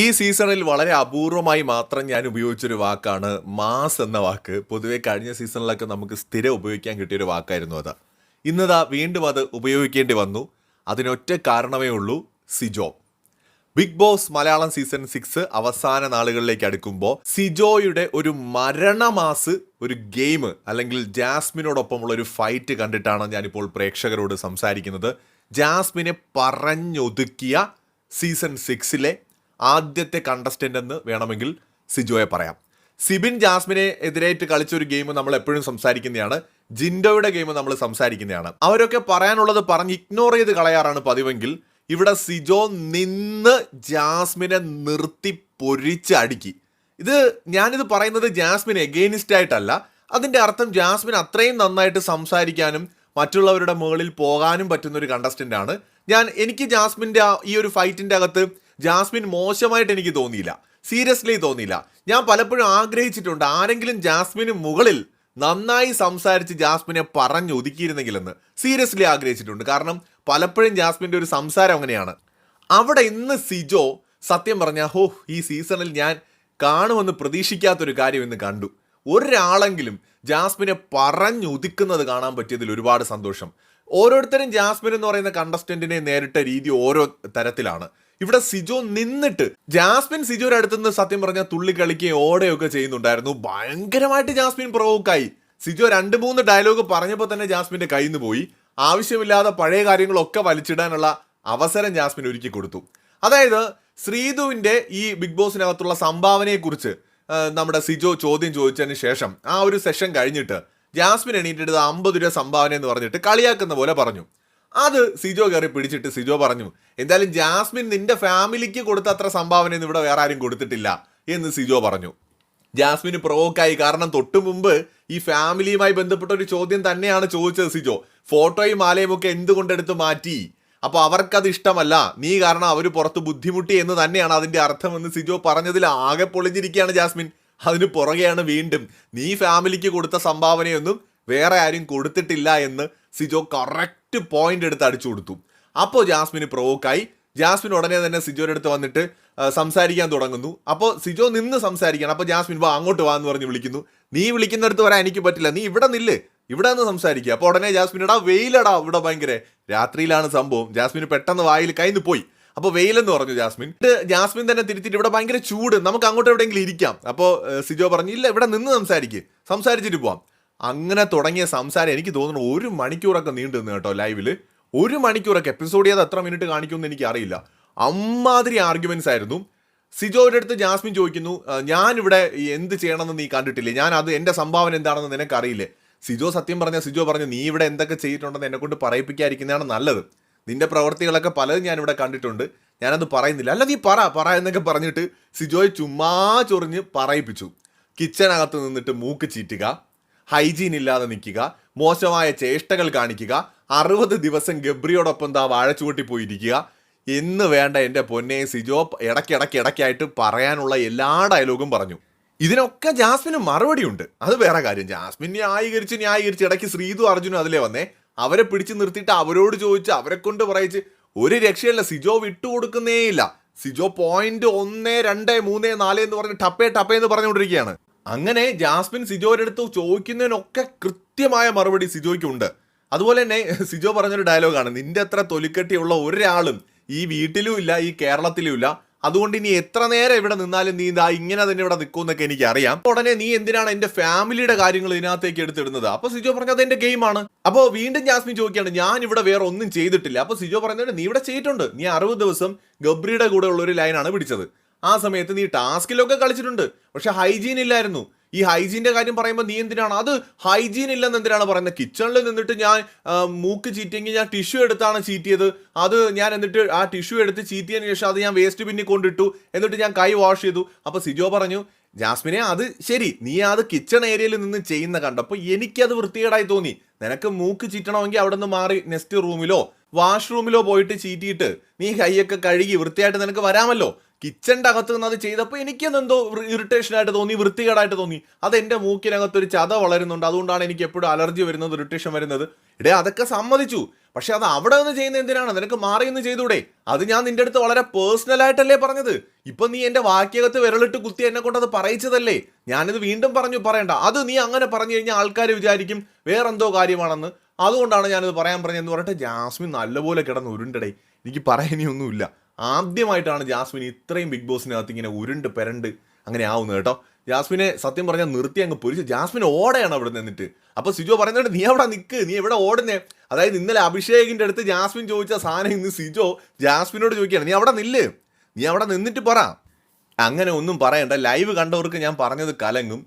ഈ സീസണിൽ വളരെ അപൂർവമായി മാത്രം ഞാൻ ഉപയോഗിച്ചൊരു വാക്കാണ് മാസ് എന്ന വാക്ക്. പൊതുവെ കഴിഞ്ഞ സീസണിലൊക്കെ നമുക്ക് സ്ഥിരം ഉപയോഗിക്കാൻ കിട്ടിയൊരു വാക്കായിരുന്നു അത്. ഇന്നതാ വീണ്ടും അത് ഉപയോഗിക്കേണ്ടി വന്നു. അതിനൊറ്റ കാരണമേ ഉള്ളൂ Sijo. Big boss Malayalam season six അവസാന നാളുകളിലേക്ക് അടുക്കുമ്പോൾ സിജോയുടെ ഒരു മരണമാസ് ഒരു ഗെയിം അല്ലെങ്കിൽ ജാസ്മിനോടൊപ്പമുള്ള ഒരു ഫൈറ്റ് കണ്ടിട്ടാണ് ഞാനിപ്പോൾ പ്രേക്ഷകരോട് സംസാരിക്കുന്നത്. ജാസ്മിനെ പറഞ്ഞൊതുക്കിയ സീസൺ സിക്സിലെ ആദ്യത്തെ കണ്ടസ്റ്റന്റ് എന്ന് വേണമെങ്കിൽ സിജോയെ പറയാം. സിബിൻ ജാസ്മിനെ എതിരായിട്ട് കളിച്ച ഒരു ഗെയിം നമ്മൾ എപ്പോഴും സംസാരിക്കുന്നതാണ്. ജിൻഡോയുടെ ഗെയിം നമ്മൾ സംസാരിക്കുന്നതാണ്. അവരൊക്കെ പറയാനുള്ളത് പറഞ്ഞ് ഇഗ്നോർ ചെയ്ത് കളയാറാണ് പതിവെങ്കിൽ ഇവിടെ സിജോ നിന്ന് ജാസ്മിനെ നിർത്തി പൊരിച്ച് അടുക്കി. ഇത് ഞാനിത് പറയുന്നത് ജാസ്മിൻ എഗെയിനിസ്റ്റ് ആയിട്ടല്ല. അതിന്റെ അർത്ഥം ജാസ്മിൻ അത്രയും നന്നായിട്ട് സംസാരിക്കാനും മറ്റുള്ളവരുടെ മുകളിൽ പോകാനും പറ്റുന്ന ഒരു കണ്ടസ്റ്റന്റ് ആണ്. ഞാൻ എനിക്ക് ജാസ്മിന്റെ ഈ ഒരു ഫൈറ്റിന്റെ അകത്ത് ജാസ്മിൻ മോശമായിട്ട് എനിക്ക് തോന്നിയില്ല. സീരിയസ്ലി തോന്നിയില്ല. ഞാൻ പലപ്പോഴും ആഗ്രഹിച്ചിട്ടുണ്ട് ആരെങ്കിലും ജാസ്മിന് മുകളിൽ നന്നായി സംസാരിച്ച് ജാസ്മിനെ പറഞ്ഞു ഒതുക്കിയിരുന്നെങ്കിലെന്ന് സീരിയസ്ലി ആഗ്രഹിച്ചിട്ടുണ്ട്. കാരണം പലപ്പോഴും ജാസ്മിന്റെ ഒരു സംസാരം അങ്ങനെയാണ്. അവിടെ ഇന്ന് സിജോ സത്യം പറഞ്ഞ ഹോ ഈ സീസണിൽ ഞാൻ കാണുമെന്ന് പ്രതീക്ഷിക്കാത്തൊരു കാര്യം ഇന്ന് കണ്ടു. ഒരാളെങ്കിലും ജാസ്മിനെ പറഞ്ഞു പറഞ്ഞൊതുക്കുന്നത് കാണാൻ പറ്റിയതിൽ ഒരുപാട് സന്തോഷം. ഓരോരുത്തരും ജാസ്മിൻ എന്ന് പറയുന്ന കണ്ടസ്റ്റന്റിനെ നേരിട്ട രീതി ഓരോ തരത്തിലാണ്. ഇവിടെ സിജോ നിന്നിട്ട് ജാസ്മിൻ സിജോയുടെ അടുത്തുനിന്ന് സത്യം പറഞ്ഞാൽ തുള്ളി കളിക്കുകയും ഓടുകയൊക്കെ ചെയ്യുന്നുണ്ടായിരുന്നു. ഭയങ്കരമായിട്ട് ജാസ്മിൻ പ്രൊവോക്കായി സിജോ രണ്ട് മൂന്ന് ഡയലോഗ് പറഞ്ഞപ്പോൾ തന്നെ ജാസ്മിന്റെ കയ്യിൽ നിന്ന് പോയി. ആവശ്യമില്ലാതെ പഴയ കാര്യങ്ങളൊക്കെ വലിച്ചിടാനുള്ള അവസരം ജാസ്മിൻ ഒരുക്കി കൊടുത്തു. അതായത് ശ്രീധുവിന്റെ ഈ ബിഗ് ബോസിനകത്തുള്ള സംഭാവനയെക്കുറിച്ച് നമ്മുടെ സിജോ ചോദ്യം ചോദിച്ചതിന് ശേഷം ആ ഒരു സെഷൻ കഴിഞ്ഞിട്ട് ജാസ്മിൻ എണീറ്റെടുത്ത് അമ്പത് രൂപ സംഭാവന എന്ന് പറഞ്ഞിട്ട് കളിയാക്കുന്ന പോലെ പറഞ്ഞു. അത് സിജോ കയറി പിടിച്ചിട്ട് സിജോ പറഞ്ഞു എന്തായാലും ജാസ്മിൻ നിന്റെ ഫാമിലിക്ക് കൊടുത്ത അത്ര സംഭാവന ഒന്നും ഇവിടെ വേറെ ആരും കൊടുത്തിട്ടില്ല എന്ന് സിജോ പറഞ്ഞു. ജാസ്മിന് പ്രൊവോക്കായി കാരണം തൊട്ടു മുമ്പ് ഈ ഫാമിലിയുമായി ബന്ധപ്പെട്ട ഒരു ചോദ്യം തന്നെയാണ് ചോദിച്ചത് സിജോ. ഫോട്ടോയും മാലയും ഒക്കെ എന്തുകൊണ്ടെടുത്ത് മാറ്റി? അപ്പൊ അവർക്കത് ഇഷ്ടമല്ല. നീ കാരണം അവർ പുറത്ത് ബുദ്ധിമുട്ടി എന്ന് തന്നെയാണ് അതിന്റെ അർത്ഥമെന്ന് സിജോ പറഞ്ഞതിൽ ആകെ പൊളിഞ്ഞിരിക്കുകയാണ് ജാസ്മിൻ. അതിന് പുറകെയാണ് വീണ്ടും നീ ഫാമിലിക്ക് കൊടുത്ത സംഭാവനയൊന്നും വേറെ ആരും കൊടുത്തിട്ടില്ല എന്ന് സിജോ കറക്റ്റ് പോയിന്റ് എടുത്ത് അടിച്ചു കൊടുത്തു. അപ്പോൾ ജാസ്മിന് പ്രൊവോക്കായി ജാസ്മിൻ ഉടനെ തന്നെ സിജോയുടെ അടുത്ത് വന്നിട്ട് സംസാരിക്കാൻ തുടങ്ങുന്നു. അപ്പോൾ സിജോ നിന്ന് സംസാരിക്കണം അപ്പോൾ ജാസ്മിൻ വാ അങ്ങോട്ട് വാ എന്ന് പറഞ്ഞ് വിളിക്കുന്നു. നീ വിളിക്കുന്നിടത്ത് വരാൻ എനിക്ക് പറ്റില്ല. നീ ഇവിടെ നില്ല്. ഇവിടെ നിന്ന് സംസാരിക്കുക. അപ്പോൾ ഉടനെ ജാസ്മിൻ എടാ വെയിലടാ ഇവിടെ ഭയങ്കര. രാത്രിയിലാണ് സംഭവം. ജാസ്മിന് പെട്ടെന്ന് വായിൽ കൈന്ന് പോയി. അപ്പോൾ വെയിലെന്ന് പറഞ്ഞു ജാസ്മിൻ. ജാസ്മിൻ തന്നെ തിരുത്തിട്ട് ഇവിടെ ഭയങ്കര ചൂട്. നമുക്ക് അങ്ങോട്ട് എവിടെയെങ്കിലും ഇരിക്കാം. അപ്പോൾ സിജോ പറഞ്ഞു ഇല്ല ഇവിടെ നിന്ന് സംസാരിക്ക്. സംസാരിച്ചിട്ട് പോവാം. അങ്ങനെ തുടങ്ങിയ സംസാരം എനിക്ക് തോന്നുന്നു ഒരു മണിക്കൂറൊക്കെ നീണ്ടു നിന്ന് കേട്ടോ ലൈവിൽ ഒരു മണിക്കൂറൊക്കെ എപ്പിസോഡ് ചെയ്ത് എത്ര മിനിറ്റ് കാണിക്കുമെന്ന് എനിക്ക് അറിയില്ല അമ്മാതിരി ആർഗ്യുമെന്റ്സ് ആയിരുന്നു. സിജോയുടെ അടുത്ത് ജാസ്മിൻ ചോദിക്കുന്നു ഞാനിവിടെ എന്ത് ചെയ്യണമെന്ന് നീ കണ്ടിട്ടില്ലേ? ഞാൻ അത് എന്റെ സംഭാവന എന്താണെന്ന് നിനക്കറിയില്ലേ? സിജോ സത്യം പറഞ്ഞ സിജോ പറഞ്ഞു നീ ഇവിടെ എന്തൊക്കെ ചെയ്തിട്ടുണ്ടെന്ന് എന്നെ കൊണ്ട് പറയിപ്പിക്കാതിരിക്കുന്നതാണ് നല്ലത്. നിന്റെ പ്രവർത്തികളൊക്കെ പലതും ഞാൻ ഇവിടെ കണ്ടിട്ടുണ്ട്. ഞാനത് പറയുന്നില്ല. അല്ല നീ പറ പറ എന്നൊക്കെ പറഞ്ഞിട്ട് സിജോയെ ചുമ്മാ ചൊറിഞ്ഞ് പറയിപ്പിച്ചു. കിച്ചണകത്ത് നിന്നിട്ട് മൂക്ക് ചീറ്റുക. ഹൈജീൻ ഇല്ലാതെ നിൽക്കുക മോശമായ ചേഷ്ടകൾ കാണിക്കുക അറുപത് ദിവസം ഗബ്രിയോടൊപ്പം താ വാഴച്ചുവട്ടി പോയിരിക്കുക. എന്ന് വേണ്ട എന്റെ പൊന്നെ സിജോ ഇടയ്ക്കിടയ്ക്ക് ഇടയ്ക്കായിട്ട് പറയാനുള്ള എല്ലാ ഡയലോഗും പറഞ്ഞു. ഇതിനൊക്കെ ജാസ്മിന് മറുപടിയുണ്ട്. അത് വേറെ കാര്യം. ജാസ്മിൻ ന്യായീകരിച്ച് ന്യായീകരിച്ച് ഇടയ്ക്ക് ശ്രീതു അർജുനും അതിലേ വന്നേ. അവരെ പിടിച്ചു നിർത്തിയിട്ട് അവരോട് ചോദിച്ച് അവരെ കൊണ്ട് പറയിച്ച് ഒരു രക്ഷയല്ല സിജോ വിട്ടുകൊടുക്കുന്നേയില്ല സിജോ പോയിന്റ് ഒന്ന് രണ്ട് മൂന്ന് നാല് എന്ന് പറഞ്ഞ് ടപ്പേ ടപ്പേ എന്ന് പറഞ്ഞുകൊണ്ടിരിക്കുകയാണ്. അങ്ങനെ ജാസ്മിൻ സിജോയുടെ അടുത്ത് ചോദിക്കുന്നതിനൊക്കെ കൃത്യമായ മറുപടി സിജോയ്ക്കുണ്ട്. അതുപോലെ തന്നെ സിജോ പറഞ്ഞൊരു ഡയലോഗാണ് നിന്റെ അത്ര തൊലിക്കെട്ടിയുള്ള ഒരാളും ഈ വീട്ടിലും ഇല്ല ഈ കേരളത്തിലും ഇല്ല. അതുകൊണ്ട് ഇനി എത്ര നേരം ഇവിടെ നിന്നാലും നീ ഇതാ ഇങ്ങനെ തന്നെ ഇവിടെ നിൽക്കുമെന്നൊക്കെ എനിക്ക് അറിയാം ഉടനെ നീ എന്തിനാണ് എന്റെ ഫാമിലിയുടെ കാര്യങ്ങൾ ഇതിനകത്തേക്ക് എടുത്തിടുന്നത്? അപ്പൊ സിജോ പറഞ്ഞത് അത് എന്റെ ഗെയിമാണ്. അപ്പോൾ വീണ്ടും ജാസ്മിൻ ചോദിക്കുകയാണ് ഞാൻ ഇവിടെ വേറെ ഒന്നും ചെയ്തിട്ടില്ല. അപ്പൊ സിജോ പറഞ്ഞത് നീ ഇവിടെ ചെയ്തിട്ടുണ്ട്. നീ അറുപത് ദിവസം ഗബ്രിയുടെ കൂടെ ഉള്ള ഒരു ലൈനാണ് പിടിച്ചത്. ആ സമയത്ത് നീ ടാസ്കിലൊക്കെ കളിച്ചിട്ടുണ്ട്. പക്ഷെ ഹൈജീൻ ഇല്ലായിരുന്നു. ഈ ഹൈജീന്റെ കാര്യം പറയുമ്പോൾ നീ എന്തിനാണ്? അത് ഹൈജീൻ ഇല്ലെന്ന് എന്തിനാണ് പറയുന്നത്? കിച്ചണിൽ നിന്നിട്ട് ഞാൻ മൂക്ക് ചീറ്റിയെങ്കിൽ ഞാൻ ടിഷ്യൂ എടുത്താണ് ചീറ്റിയത്. അത് ഞാൻ എന്നിട്ട് ആ ടിഷ്യൂ എടുത്ത് ചീറ്റിയതിന് ശേഷം അത് ഞാൻ വേസ്റ്റ് ബിന്നിൽ കൊണ്ടിട്ടു. എന്നിട്ട് ഞാൻ കൈ വാഷ് ചെയ്തു. അപ്പോൾ സിജോ പറഞ്ഞു ജാസ്മിനെ അത് ശരി നീ അത് കിച്ചൺ ഏരിയയിൽ നിന്ന് ചെയ്യുന്ന കണ്ടപ്പോൾ എനിക്കത് വൃത്തികേടായി തോന്നി. നിനക്ക് മൂക്ക് ചീറ്റണമെങ്കിൽ അവിടെ നിന്ന് മാറി നെക്സ്റ്റ് റൂമിലോ വാഷ്റൂമിലോ പോയിട്ട് ചീറ്റിയിട്ട് നീ കൈയൊക്കെ കഴുകി വൃത്തിയായിട്ട് നിനക്ക് വരാമല്ലോ. കിച്ചന്റെ അകത്ത് നിന്ന് അത് ചെയ്തപ്പോൾ എനിക്കെന്തോ ഇറിറ്റേഷൻ ആയിട്ട് തോന്നി വൃത്തികേടായിട്ട് തോന്നി. അത് എന്റെ മൂക്കിനകത്ത് ഒരു ചത വളരുന്നുണ്ട്. അതുകൊണ്ടാണ് എനിക്ക് എപ്പോഴും അലർജി വരുന്നത് ഇറിറ്റേഷൻ വരുന്നത്. ഇടേ അതൊക്കെ സമ്മതിച്ചു. പക്ഷെ അത് അവിടെ നിന്ന് ചെയ്യുന്ന എന്തിനാണ്? നിനക്ക് മാറി നിന്ന് ചെയ്തൂടെ? അത് ഞാൻ നിന്റെ അടുത്ത് വളരെ പേഴ്സണൽ ആയിട്ടല്ലേ പറഞ്ഞത്? ഇപ്പൊ നീ എന്റെ വാക്യകത്ത് വിരലിട്ട് കുത്തി എന്നെ കൊണ്ടത് പറയിച്ചതല്ലേ? ഞാനിത് വീണ്ടും പറഞ്ഞു പറയണ്ട. അത് നീ അങ്ങനെ പറഞ്ഞു കഴിഞ്ഞാൽ ആൾക്കാർ വിചാരിക്കും വേറെന്തോ കാര്യമാണെന്ന്. അതുകൊണ്ടാണ് ഞാനിത് പറയാൻ പറഞ്ഞതെന്ന് പറഞ്ഞിട്ട് ജാസ്മിൻ നല്ലപോലെ കിടന്ന് ഉരുണ്ടടേ. എനിക്ക് പറയാനൊന്നുമില്ല ആദ്യമായിട്ടാണ് ജാസ്മിൻ ഇത്രയും ബിഗ് ബോസിനകത്ത് ഇങ്ങനെ ഉരുണ്ട് പെരണ്ട് അങ്ങനെ ആവുന്നത് കേട്ടോ. ജാസ്മിനെ സത്യം പറഞ്ഞാൽ നിർത്തി അങ്ങ് പൊരിച്ച് ജാസ്മിൻ ഓടയാണ് അവിടെ നിന്നിട്ട്. അപ്പോൾ സിജോ പറയുന്നുണ്ട് നീ അവിടെ നിൽക്ക് നീ എവിടെ ഓടുന്നേ? അതായത് ഇന്നലെ അഭിഷേകിന്റെ അടുത്ത് ജാസ്മിൻ ചോദിച്ച സാധനം ഇന്ന് സിജോ ജാസ്മിനോട് ചോദിക്കുകയാണ് നീ അവിടെ നില്ല്? നീ അവിടെ നിന്നിട്ട് പറ. അങ്ങനെ ഒന്നും പറയണ്ട ലൈവ് കണ്ടവർക്ക് ഞാൻ പറഞ്ഞത് കലങ്ങും.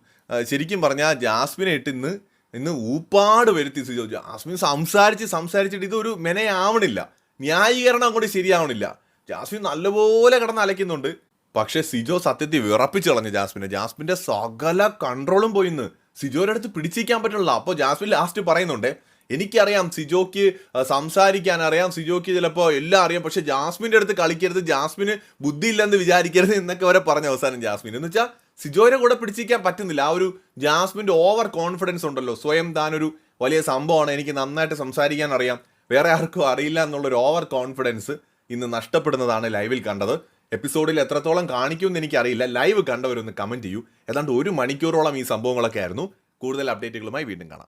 ശരിക്കും പറഞ്ഞാൽ ജാസ്മിനെ ഇട്ട് ഇന്ന് ഇന്ന് ഊപ്പാട് വരുത്തി സിജോ. ജാസ്മിൻ സംസാരിച്ച് സംസാരിച്ചിട്ട് ഇതൊരു മെനയാവണില്ല. ന്യായീകരണം അങ്ങോട്ട് ശരിയാവണില്ല. ജാസ്മിൻ നല്ലപോലെ കിടന്ന് അലയ്ക്കുന്നുണ്ട്. പക്ഷെ സിജോ സത്യത്തിൽ വിറപ്പിച്ച് കളഞ്ഞു ജാസ്മിനെ. ജാസ്മിന്റെ സകല കൺട്രോളും പോയിന്ന് സിജോയുടെ അടുത്ത് പിടിച്ചിരിക്കാൻ പറ്റുള്ള അപ്പോൾ ജാസ്മിൻ ലാസ്റ്റ് പറയുന്നുണ്ട് എനിക്കറിയാം സിജോക്ക് സംസാരിക്കാൻ അറിയാം. സിജോക്ക് ചിലപ്പോൾ എല്ലാം അറിയാം. പക്ഷെ ജാസ്മിന്റെ അടുത്ത് കളിക്കരുത്. ജാസ്മിന് ബുദ്ധിയില്ലെന്ന് വിചാരിക്കരുത് എന്നൊക്കെ വരെ പറഞ്ഞ അവസാനം ജാസ്മിൻ. എന്ന് വെച്ചാൽ സിജോയുടെ കൂടെ പിടിച്ചിരിക്കാൻ പറ്റുന്നില്ല. ആ ഒരു ജാസ്മിന്റെ ഓവർ കോൺഫിഡൻസ് ഉണ്ടല്ലോ. സ്വയം താനൊരു വലിയ സംഭവമാണ്. എനിക്ക് നന്നായിട്ട് സംസാരിക്കാൻ അറിയാം. വേറെ ആർക്കും അറിയില്ല എന്നുള്ളൊരു ഓവർ കോൺഫിഡൻസ് ഇന്ന് നഷ്ടപ്പെടുന്നതാണ് ലൈവിൽ കണ്ടത്. എപ്പിസോഡിൽ എത്രത്തോളം കാണിക്കുമെന്ന് എനിക്കറിയില്ല. ലൈവ് കണ്ടവരൊന്ന് കമന്റ് ചെയ്യൂ. ഏതാണ്ട് ഒരു മണിക്കൂറോളം ഈ സംഭവങ്ങളൊക്കെ ആയിരുന്നു. കൂടുതൽ അപ്ഡേറ്റുകളുമായി വീണ്ടും കാണാം.